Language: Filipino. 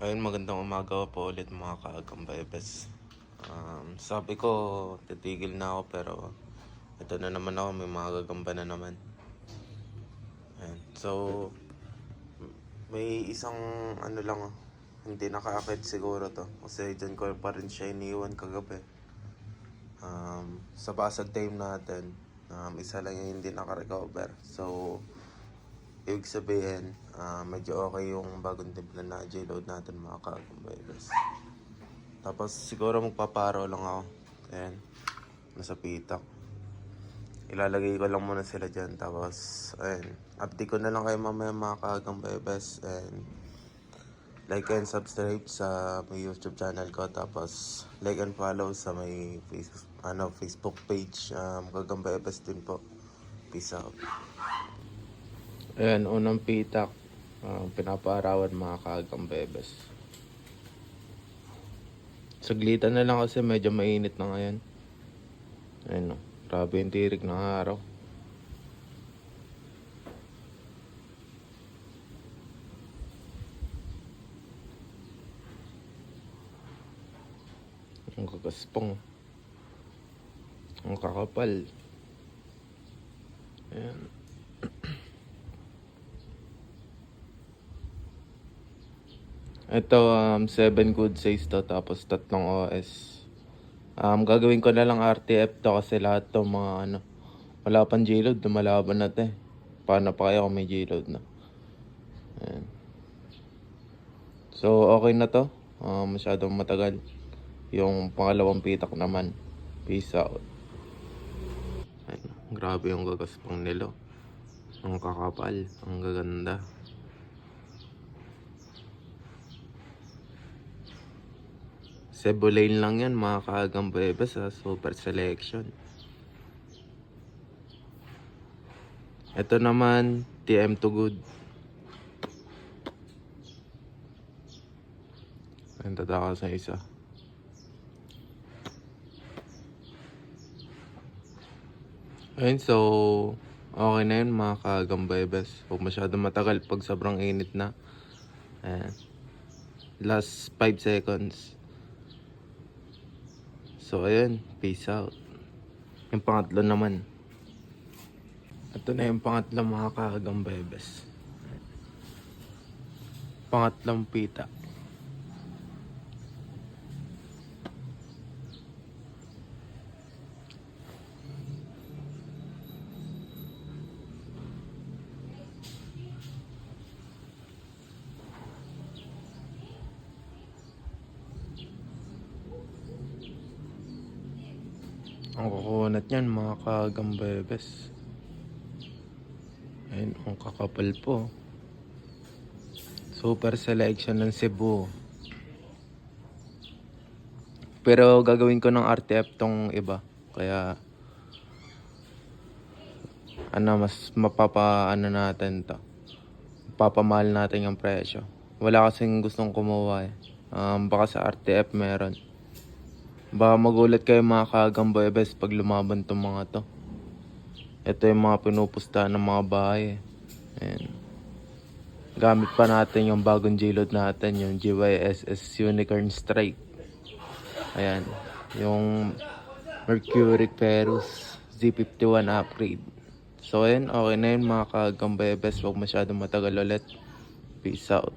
Ayun, magandang umaga po ulit mga kaagang bebes. Um, sabi ko, titigil na ako pero ito na naman ako, may mga gagamba na naman. Ayan. So, may isang ano lang, oh, hindi nakaakit siguro to. Kasi dyan ko pa rin siya iniwan kagabi. Um, sa basag time natin, um, isa lang yung hindi nakarecover. So, Ibig sabihin, ah, medyo okay yung bagong timpla na J-load natin mga kagambayos. Tapos siguro magpaparo lang ako. Ayan. Nasa pitak. Ilalagay ko lang muna sila dyan. Tapos, ayan. Update ko na lang kayo mamaya mga kagambayos. And like and subscribe sa may YouTube channel ko. Tapos, like and follow sa may Facebook, ano, Facebook page. Um, kagambayos din po. Peace out. Ayan, unang pitak. Uh, pinapaarawan mga kagang bebes. Saglitan na lang kasi medyo mainit na ngayon. Ayun o, grabe yung tirik ng araw. Ang kagaspong. Ang kakapal. Ayan. Ito, um, 7 good size to, tapos tatlong OS. Um, gagawin ko na lang RTF to kasi lahat to mga ano, wala pang G-load, lumalaban na to eh. Paano pa kaya kung may G-load na? Ayan. So, okay na to. Um, masyadong matagal. Yung pangalawang pitak naman. Peace out. Ayan. Grabe yung gagaspang nilo. Ang kakapal. Ang gaganda. Cebu lang yan, mga kaagang bebe sa super selection. Ito naman, TM to good. Ayun, tataka sa isa. Ayun, so, okay na yun mga kaagang bebes. Huwag masyado matagal pag sobrang init na. Ayan. Last 5 seconds. So, ayun. Peace out. Yung pangatlo naman. Ito na yung pangatlo mga kahagang. Pangatlong pita. Ang kukunat niyan mga kahagang bebes. Ayun, ang kakapal po. Super selection ng Cebu. Pero gagawin ko ng RTF tong iba. Kaya ano mas mapapa ano natin to. Papamahal natin yung presyo. Wala kasing gustong kumuha eh. Um, baka sa RTF meron. Baka magulat kayo mga kagamboy bes pag lumaban tong mga to. Ito yung mga pinupusta ng mga bahay. eh. Ayan. Gamit pa natin yung bagong G-load natin, yung GYSS Unicorn Strike. Ayan. Yung Mercury Perus Z51 upgrade. So ayan, okay na yun mga kagambay best. Huwag masyadong matagal ulit. Peace out.